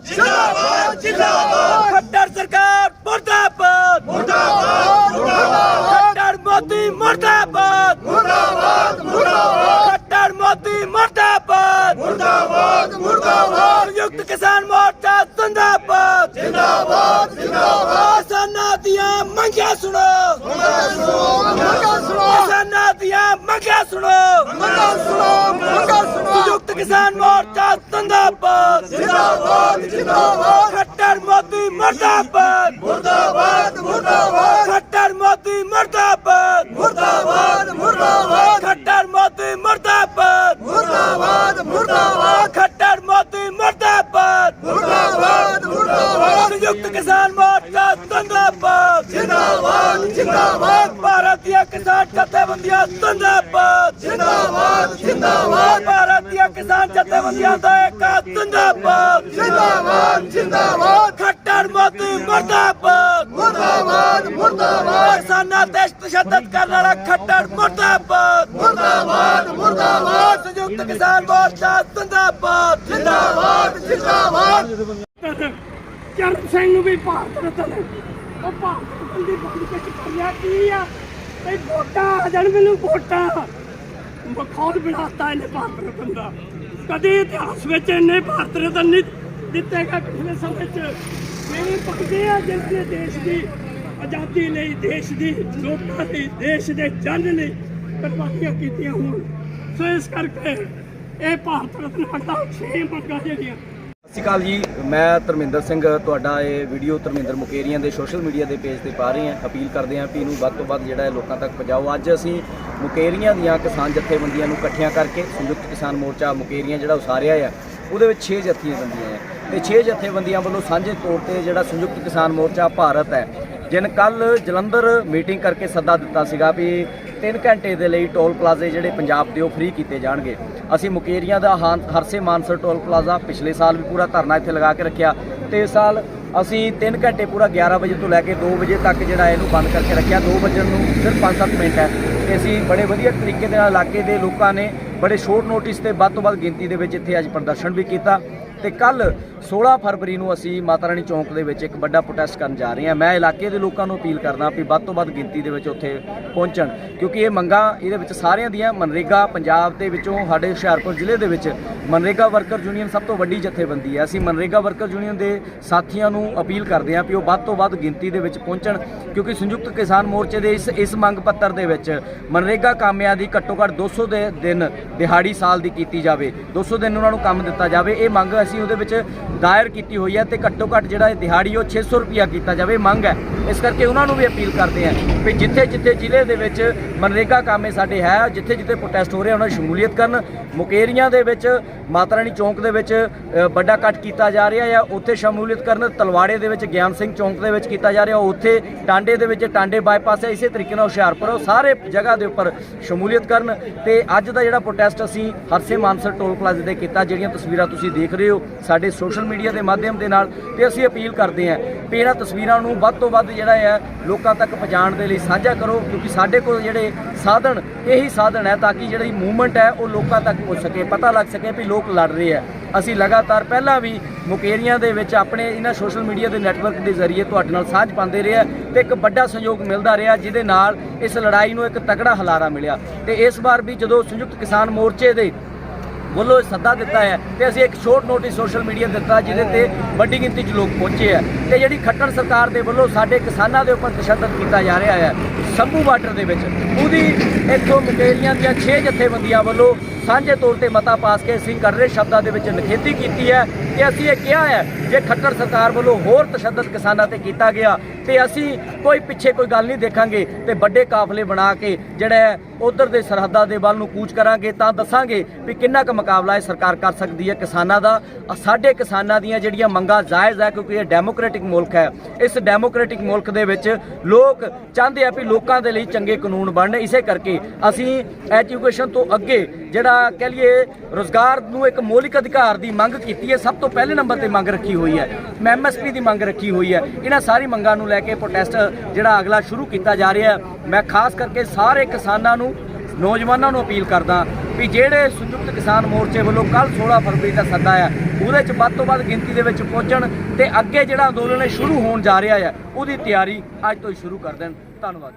ਜਿੰਦਾਬਾਦ ਜਿੰਦਾਬਾਦ। ਜਿੰਦਾਬਾਦ ਖੱਟਰ ਸਰਕਾਰ ਮੁਰਦਾਬਾਦ। ਮੁਰਦਾਬਾਦ ਮੁਰਦਾਬਾਦ। ਖੱਟਰ ਮੋਦੀ ਮੁਰਦਾਬਾਦ। ਮੁਰਦਾਬਾਦ ਮੁਰਦਾਬਾਦ। ਖੱਟਰ ਮੋਦੀ ਮੁਰਦਾਬਾਦ। ਮੁਰਦਾਬਾਦ ਮੁਰਦਾਬਾਦ। ਸੰਯੁਕਤ ਕਿਸਾਨ ਮੋਰਚਾ ਜਿੰਦਾਬਾਦ। ਜਿੰਦਾਬਾਦ ਜਿੰਦਾਬਾਦ। ਕਿਸਾਨਾਂ ਦੀਆਂ ਮੰਗਾਂ ਸੁਣੋ। ਮੰਗਾਂ ਸੁਣੋ ਮੰਗਾਂ ਸੁਣੋ। ਕਿਸਾਨਾਂ ਦੀਆਂ ਮੰਗਾਂ ਸੁਣੋ। ਮੰਗਾਂ ਸੁਣੋ ਮੰਗਾਂ ਸੁਣੋ। ਸੰਯੁਕਤ ਕਿਸਾਨ ਮੋਰਚਾ ਜਿੰਦਾਬਾਦ ਜਿੰਦਾਬਾਦ ਜਿੰਦਾਬਾਦ ਖੱਟਰ ਮੋਦੀ ਮੁਰਦਾਬਾਦ ਮੁਰਦਾਬਾਦ ਮੁਰਦਾਬਾਦ ਖੱਟਰ ਮੋਦੀ ਮੁਰਦਾਬਾਦ ਮੁਰਦਾਬਾਦ ਮੁਰਦਾਬਾਦ ਖੱਟਰ ਮੋਦੀ ਮੁਰਦਾਬਾਦ ਮੁਰਦਾਬਾਦ ਮੁਰਦਾਬਾਦ ਖੱਟਰ ਮੋਦੀ ਮੁਰਦਾਬਾਦ ਮੁਰਦਾਬਾਦ ਮੁਰਦਾਬਾਦ ਜਿੰਦਾਬਾਦ। ਜਿੰਦਾਬਾਦ ਜਿੰਦਾਬਾਦ। ਭਾਰਤ ਦੀਆਂ ਕਿਸਾਨ ਜਥੇਬੰਦੀਆਂ ਜਿੰਦਾਬਾਦ। ਜਿੰਦਾਬਾਦ ਜਿੰਦਾਬਾਦ। ਭਾਰਤ ਦੀਆਂ ਕਿਸਾਨ ਜਥੇਬੰਦੀਆਂ ਦਾ ਏਕਾ ਜਿੰਦਾਬਾਦ। ਜਿੰਦਾਬਾਦ ਜਿੰਦਾਬਾਦ। ਖੱਟਰ ਮੋਦੀ ਮੁਰਦਾਬਾਦ। ਮੁਰਦਾਬਾਦ ਮੁਰਦਾਬਾਦ। ਕਿਸਾਨਾਂ ਤੇ ਤਸ਼ੱਦਦ ਕਰਨ ਵਾਲਾ ਖੱਟਰ ਮੁਰਦਾਬਾਦ। ਮੁਰਦਾਬਾਦ ਮੁਰਦਾਬਾਦ। ਸੰਯੁਕਤ ਕਿਸਾਨ ਮੋਰਚਾ ਜਿੰਦਾਬਾਦ। ਜਿੰਦਾਬਾਦ ਜਿੰਦਾਬਾਦ। ਚਰਨ ਸਿੰਘ ਨੂੰ ਵੀ ਭਾਰਤ ਰਤਨ ਉਹ ਭਾਰਤ ਰਤਨ ਦੀ ਬੰਦ ਕੇ ਕਰਿਆ ਕੀ ਆ? ਤੇ ਵੋਟਾਂ ਆ ਜਾਣ ਮੈਨੂੰ ਵੋਟਾਂ। ਮਖੌਲ ਬਣਾਤਾ ਇਹਨੇ ਭਾਰਤ ਰਤਨ ਦਾ। ਕਦੇ ਇਤਿਹਾਸ ਵਿੱਚ ਇਹਨੇ ਭਾਰਤ ਰਤਨ ਨਹੀਂ ਦਿੱਤੇਗਾ ਪਿਛਲੇ ਸਮੇਂ 'ਚ। ਮੇਰੇ ਪੱਕਦੇ ਆ ਜਿਸ ਨੇ ਦੇਸ਼ ਦੀ ਆਜ਼ਾਦੀ ਲਈ, ਦੇਸ਼ ਦੀ ਲੋਕਾਂ ਲਈ ਦੇਸ਼ ਦੇ ਜਨ ਲਈ ਕੁਰਬਾਨੀਆਂ ਕੀਤੀਆਂ ਹੋਣ। ਸੋ ਇਸ ਕਰਕੇ ਇਹ ਭਾਰਤ ਰਤਨ ਹਟਾ ਛੇ ਮੰਗਾਂ ਜਿਹੜੀਆਂ ਸਤਿ ਸ਼੍ਰੀ ਅਕਾਲ ਜੀ। ਮੈਂ ਧਰਮਿੰਦਰ ਸਿੰਘ, ਤੁਹਾਡਾ ਇਹ ਵੀਡੀਓ ਧਰਮਿੰਦਰ ਮੁਕੇਰੀਆਂ ਦੇ ਸੋਸ਼ਲ ਮੀਡੀਆ ਦੇ ਪੇਜ ਤੇ ਪਾ ਰਹੇ ਹਾਂ। ਅਪੀਲ ਕਰਦੇ ਹਾਂ ਵੀ ਇਹਨੂੰ ਵੱਧ ਤੋਂ ਵੱਧ ਜਿਹੜਾ ਹੈ ਲੋਕਾਂ ਤੱਕ ਪਹੁੰਚਾਓ। ਅੱਜ ਅਸੀਂ ਮੁਕੇਰੀਆਂ ਦੀਆਂ ਕਿਸਾਨ ਜਥੇਬੰਦੀਆਂ ਨੂੰ ਇਕੱਠੀਆਂ ਕਰਕੇ ਸੰਯੁਕਤ ਕਿਸਾਨ ਮੋਰਚਾ ਮੁਕੇਰੀਆਂ ਜਿਹੜਾ ਉਸਾਰਿਆ ਆ, ਉਹਦੇ ਵਿੱਚ 6 ਜਥੇਬੰਦੀਆਂ ਹੈ ਤੇ 6 ਜਥੇਬੰਦੀਆਂ ਵੱਲੋਂ ਸਾਂਝੇ ਤੌਰ ਤੇ ਜਿਹੜਾ ਸੰਯੁਕਤ ਕਿਸਾਨ ਮੋਰਚਾ ਭਾਰਤ ਹੈ, ਜਿਨ ਕੱਲ ਜਲੰਧਰ ਮੀਟਿੰਗ ਕਰਕੇ ਸੱਦਾ ਦਿੱਤਾ ਸੀਗਾ ਵੀ 3 ਘੰਟੇ ਦੇ ਲਈ ਟੋਲ ਪਲਾਜ਼ੇ ਜਿਹੜੇ ਪੰਜਾਬ ਦੇ ਉਹ ਫ੍ਰੀ ਕੀਤੇ ਜਾਣਗੇ। ਅਸੀਂ ਮੁਕੇਰੀਆਂ ਦਾ ਹਾਂ- ਹਰਸੇ ਮਾਨਸਰ ਟੋਲ ਪਲਾਜ਼ਾ ਪਿਛਲੇ ਸਾਲ ਵੀ ਪੂਰਾ ਧਰਨਾ ਇੱਥੇ ਲਗਾ ਕੇ ਰੱਖਿਆ। ਤੇ ਇਸ ਸਾਲ ਅਸੀਂ 3 ਘੰਟੇ ਪੂਰਾ 11 ਵਜੇ ਤੋਂ ਲੈ ਕੇ 2 ਵਜੇ ਤੱਕ ਜਿਹੜਾ ਇਹਨੂੰ ਬੰਦ ਕਰਕੇ ਰੱਖਿਆ। 2 ਵਜੇ ਨੂੰ ਸਿਰਫ 5-7 ਮਿੰਟ ਹੈ। ਤੇ ਅਸੀਂ ਬੜੇ ਵਧੀਆ ਤਰੀਕੇ ਦੇ ਨਾਲ ਇਲਾਕੇ ਦੇ ਲੋਕਾਂ ਨੇ ਬੜੇ ਸ਼ੋਰਟ ਨੋਟਿਸ ਤੇ ਵੱਧ ਤੋਂ ਵੱਧ ਗਿਣਤੀ ਦੇ ਵਿੱਚ ਇੱਥੇ ਅੱਜ ਪ੍ਰਦਰਸ਼ਨ ਵੀ ਕੀਤਾ। ਤੇ ਕੱਲ 16 ਫਰਵਰੀ ਨੂੰ ਅਸੀਂ ਮਾਤਾ ਰਾਣੀ ਚੌਂਕ ਦੇ ਵਿੱਚ ਇੱਕ ਵੱਡਾ ਪ੍ਰੋਟੈਸਟ ਕਰਨ ਜਾ ਰਹੇ ਹਾਂ। ਮੈਂ ਇਲਾਕੇ ਦੇ ਲੋਕਾਂ ਨੂੰ ਅਪੀਲ ਕਰਦਾ ਵੀ ਵੱਧ ਤੋਂ ਵੱਧ ਗਿਣਤੀ ਦੇ ਵਿੱਚ ਉੱਥੇ ਪਹੁੰਚਣ, ਕਿਉਂਕਿ ਇਹ ਮੰਗਾਂ ਇਹਦੇ ਵਿੱਚ ਸਾਰਿਆਂ ਦੀਆਂ ਮਨਰੇਗਾ ਪੰਜਾਬ ਦੇ ਵਿੱਚੋਂ ਸਾਡੇ ਹੁਸ਼ਿਆਰਪੁਰ ਜ਼ਿਲ੍ਹੇ ਦੇ ਵਿੱਚ ਮਨਰੇਗਾ ਵਰਕਰ ਯੂਨੀਅਨ ਸਭ ਤੋਂ ਵੱਡੀ ਜਥੇਬੰਦੀ ਹੈ। ਅਸੀਂ ਮਨਰੇਗਾ ਵਰਕਰ ਯੂਨੀਅਨ ਦੇ ਸਾਥੀਆਂ ਨੂੰ ਅਪੀਲ ਕਰਦੇ ਹਾਂ ਵੀ ਉਹ ਵੱਧ ਤੋਂ ਵੱਧ ਗਿਣਤੀ ਦੇ ਵਿੱਚ ਪਹੁੰਚਣ, ਕਿਉਂਕਿ ਸੰਯੁਕਤ ਕਿਸਾਨ ਮੋਰਚੇ ਦੇ ਇਸ ਇਸ ਮੰਗ ਪੱਤਰ ਦੇ ਵਿੱਚ ਮਨਰੇਗਾ ਕਾਮਿਆਂ ਦੀ ਘੱਟੋ ਘੱਟ 200 ਦੇ ਦਿਨ ਦਿਹਾੜੀ ਸਾਲ ਦੀ ਕੀਤੀ ਜਾਵੇ 200 ਦਿਨ ਉਹਨਾਂ ਨੂੰ ਕੰਮ ਦਿੱਤਾ ਜਾਵੇ, ਇਹ ਮੰਗ ਅਸੀਂ ਉਹਦੇ ਵਿੱਚ ਦਾਇਰ ਕੀਤੀ ਹੋਈ ਹੈ ਤੇ ਘੱਟੋ ਘੱਟ ਜਿਹੜਾ ਇਹ ਦਿਹਾੜੀ ਉਹ 600 ਰੁਪਿਆ ਕੀਤਾ ਜਾਵੇ, ਮੰਗ ਹੈ। ਇਸ ਕਰਕੇ ਉਹਨਾਂ ਨੂੰ ਵੀ ਅਪੀਲ ਕਰਦੇ ਹਾਂ ਵੀ ਜਿੱਥੇ ਜਿੱਥੇ ਜ਼ਿਲ੍ਹੇ ਦੇ ਵਿੱਚ ਮਨਰੇਗਾ ਕਾਮੇ ਸਾਡੇ ਹੈ, ਜਿੱਥੇ ਜਿੱਥੇ ਪ੍ਰੋਟੈਸਟ ਹੋ ਰਹੇ, ਉਹਨਾਂ ਦੀ ਸ਼ਮੂਲੀਅਤ ਕਰਨ। ਮੁਕੇਰੀਆਂ ਦੇ ਵਿੱਚ ਮਾਤਾ ਰਾਣੀ ਚੌਂਕ ਦੇ ਵਿੱਚ ਵੱਡਾ ਇਕੱਠ ਕੀਤਾ ਜਾ ਰਿਹਾ ਹੈ ਉੱਥੇ ਸ਼ਮੂਲੀਅਤ ਕਰਨ ਤਲਵਾੜੇ ਦੇ ਵਿੱਚ, ਗਿਆਨ ਸਿੰਘ ਚੌਂਕ ਦੇ ਵਿੱਚ ਕੀਤਾ ਜਾ ਰਿਹਾ ਉੱਥੇ ਟਾਂਡੇ ਦੇ ਵਿੱਚ ਟਾਂਡੇ ਬਾਈਪਾਸ ਹੈ, ਇਸੇ ਤਰੀਕੇ ਨਾਲ ਹੁਸ਼ਿਆਰਪੁਰ ਉਹ ਸਾਰੇ ਜਗ੍ਹਾ ਦੇ ਉੱਪਰ ਸ਼ਮੂਲੀਅਤ ਕਰਨ ਤੇ ਅੱਜ ਦਾ ਜਿਹੜਾ ਪ੍ਰੋਟੈਸਟ ਅਸੀਂ ਹਰਸੇ ਮਾਨਸਰ ਟੋਲ ਪਲਾਜ਼ੇ ਤੇ ਕੀਤਾ, ਜਿਹੜੀਆਂ ਤਸਵੀਰਾਂ ਤੁਸੀਂ ਦੇਖ ਰਹੇ ਹੋ ਸਾਡੇ ਸੋਸ਼ਲ ਮੀਡੀਆ ਦੇ ਮਾਧਿਅਮ ਦੇ ਨਾਲ ਤੇ ਅਸੀਂ ਅਪੀਲ ਕਰਦੇ ਹਾਂ ਵੀ ਇਹਨਾਂ ਤਸਵੀਰਾਂ ਨੂੰ ਵੱਧ ਤੋਂ ਵੱਧ ਜਿਹੜਾ ਹੈ ਲੋਕਾਂ ਤੱਕ ਪਹੁੰਚਾਉਣ ਦੇ ਲਈ ਸਾਂਝਾ ਕਰੋ, ਕਿਉਂਕਿ ਸਾਡੇ ਕੋਲ ਜਿਹੜੇ ਸਾਧਨ, ਇਹੀ ਸਾਧਨ ਹੈ ਤਾਂ ਕਿ ਜਿਹੜੀ ਮੂਵਮੈਂਟ ਹੈ ਉਹ ਲੋਕਾਂ ਤੱਕ ਪਹੁੰਚ ਸਕੇ, ਪਤਾ ਲੱਗ ਸਕੇ ਵੀ ਲੋਕ ਲੜ ਰਹੇ ਆ। ਅਸੀਂ ਲਗਾਤਾਰ ਪਹਿਲਾਂ ਵੀ ਮੁਕੇਰੀਆਂ ਦੇ ਵਿੱਚ ਆਪਣੇ ਇਹਨਾਂ ਸੋਸ਼ਲ ਮੀਡੀਆ ਦੇ ਨੈਟਵਰਕ ਦੇ ਜ਼ਰੀਏ ਤੁਹਾਡੇ ਨਾਲ ਸਾਂਝ ਪਾਉਂਦੇ ਰਹੇ ਆ ਤੇ ਇੱਕ ਵੱਡਾ ਸਹਿਯੋਗ ਮਿਲਦਾ ਰਿਹਾ, ਜਿਹਦੇ ਨਾਲ ਇਸ ਲੜਾਈ ਨੂੰ ਇੱਕ ਤਕੜਾ ਹਲਾਰਾ ਮਿਲਿਆ। ਤੇ ਇਸ ਵਾਰ ਵੀ ਜਦੋਂ ਸੰਯੁਕਤ ਕਿਸਾਨ ਮੋਰਚੇ ਦੇ ਵੱਲੋਂ ਇਹ ਸੱਦਾ ਦਿੱਤਾ ਹੈ ਤੇ ਅਸੀਂ ਇੱਕ ਸ਼ੋਰਟ ਨੋਟਿਸ ਸੋਸ਼ਲ ਮੀਡੀਆ ਦਿੱਤਾ, ਜਿਹਦੇ ਤੇ ਵੱਡੀ ਗਿਣਤੀ 'ਚ ਲੋਕ ਪਹੁੰਚੇ ਆ। ਤੇ ਜਿਹੜੀ ਖੱਟਰ ਸਰਕਾਰ ਦੇ ਵੱਲੋਂ ਸਾਡੇ ਕਿਸਾਨਾਂ ਦੇ ਉੱਪਰ ਤਸ਼ੱਦਦ ਕੀਤਾ ਜਾ ਰਿਹਾ ਹੈ ਸੰਭੂ ਬਾਰਡਰ ਦੇ ਵਿੱਚ। ਉਹਦੀ ਇੱਥੋਂ ਮਟੇਰੀਆਂ ਦੀਆਂ 6 ਜਥੇਬੰਦੀਆਂ ਵੱਲੋਂ ਸਾਂਝੇ ਤੌਰ ਤੇ ਮਤਾ ਪਾਸ ਕੇ ਅਸੀਂ ਕਰਰੇ ਸ਼ਬਦਾਂ ਦੇ ਵਿੱਚ ਨਿਖੇਧੀ ਕੀਤੀ ਹੈ ਤੇ ਅਸੀਂ ਇਹ ਕਿਹਾ ਹੈ ਜੇ ਖੱਟਰ ਸਰਕਾਰ ਵੱਲੋਂ ਹੋਰ ਤਸ਼ੱਦਦ ਕਿਸਾਨਾਂ ਤੇ ਕੀਤਾ ਗਿਆ, ਤੇ ਅਸੀਂ ਕੋਈ ਪਿੱਛੇ ਕੋਈ ਗੱਲ ਨਹੀਂ ਦੇਖਾਂਗੇ ਤੇ ਵੱਡੇ ਕਾਫਲੇ ਬਣਾ ਕੇ ਜਿਹੜਾ ਉਧਰ ਦੇ ਸਰਹੱਦਾਂ ਦੇ ਵੱਲ ਨੂੰ ਕੂਚ ਕਰਾਂਗੇ ਤਾਂ ਦੱਸਾਂਗੇ ਵੀ ਕਿੰਨਾ ਕੁ ਮੁਕਾਬਲਾ ਇਹ ਸਰਕਾਰ ਕਰ ਸਕਦੀ ਹੈ ਕਿਸਾਨਾਂ ਦਾ। ਸਾਡੇ ਕਿਸਾਨਾਂ ਦੀਆਂ ਜਿਹੜੀਆਂ ਮੰਗਾਂ ਜਾਇਜ਼ ਹੈ ਕਿਉਂਕਿ ਇਹ ਡੈਮੋਕ੍ਰੈਟਿਕ ਮੁਲਕ ਹੈ। ਇਸ ਡੈਮੋਕ੍ਰੈਟਿਕ ਮੁਲਕ ਦੇ ਵਿੱਚ ਲੋਕ ਚਾਹੁੰਦੇ ਆ ਵੀ ਲੋਕਾਂ ਦੇ ਲਈ ਚੰਗੇ ਕਾਨੂੰਨ ਬਣਨ। ਇਸੇ ਕਰਕੇ ਅਸੀਂ ਐਜੂਕੇਸ਼ਨ ਤੋਂ ਅੱਗੇ ਜਿਹੜਾ ਕਹਿ ਲਈਏ ਰੋਜ਼ਗਾਰ ਨੂੰ ਇੱਕ ਮੌਲਿਕ ਅਧਿਕਾਰ ਦੀ ਮੰਗ ਕੀਤੀ ਹੈ, ਸਭ ਤੋਂ ਪਹਿਲੇ ਨੰਬਰ ਤੇ ਮੰਗ ਰੱਖੀ ਹੋਈ ਹੈ। ਮੈਂ ਐਮਐਸਪੀ ਦੀ ਮੰਗ ਰੱਖੀ ਹੋਈ ਹੈ। ਇਹਨਾਂ ਸਾਰੀ ਮੰਗਾਂ ਨੂੰ ਲੈ ਕੇ ਪ੍ਰੋਟੈਸਟ ਜਿਹੜਾ ਅਗਲਾ ਸ਼ੁਰੂ ਕੀਤਾ ਜਾ ਰਿਹਾ ਹੈ। ਮੈਂ ਖਾਸ ਕਰਕੇ ਸਾਰੇ ਕਿਸਾਨਾਂ ਨੂੰ, ਨੌਜਵਾਨਾਂ ਨੂੰ ਅਪੀਲ ਕਰਦਾ ਵੀ ਜਿਹੜੇ ਸੰਯੁਕਤ ਕਿਸਾਨ ਮੋਰਚੇ ਵੱਲੋਂ ਕੱਲ 16 ਫਰਵਰੀ ਦਾ ਸੱਦਾ ਆ ਉਹਦੇ 'ਚ ਵੱਧ ਤੋਂ ਵੱਧ ਗਿਣਤੀ ਦੇ ਵਿੱਚ ਪਹੁੰਚਣ ਤੇ ਅੱਗੇ ਜਿਹੜਾ ਅੰਦੋਲਨ ਸ਼ੁਰੂ ਹੋਣ ਜਾ ਰਿਹਾ ਹੈ, ਉਹਦੀ ਤਿਆਰੀ ਅੱਜ ਤੋਂ ਹੀ ਸ਼ੁਰੂ ਕਰ ਦੇਣ। ਧੰਨਵਾਦ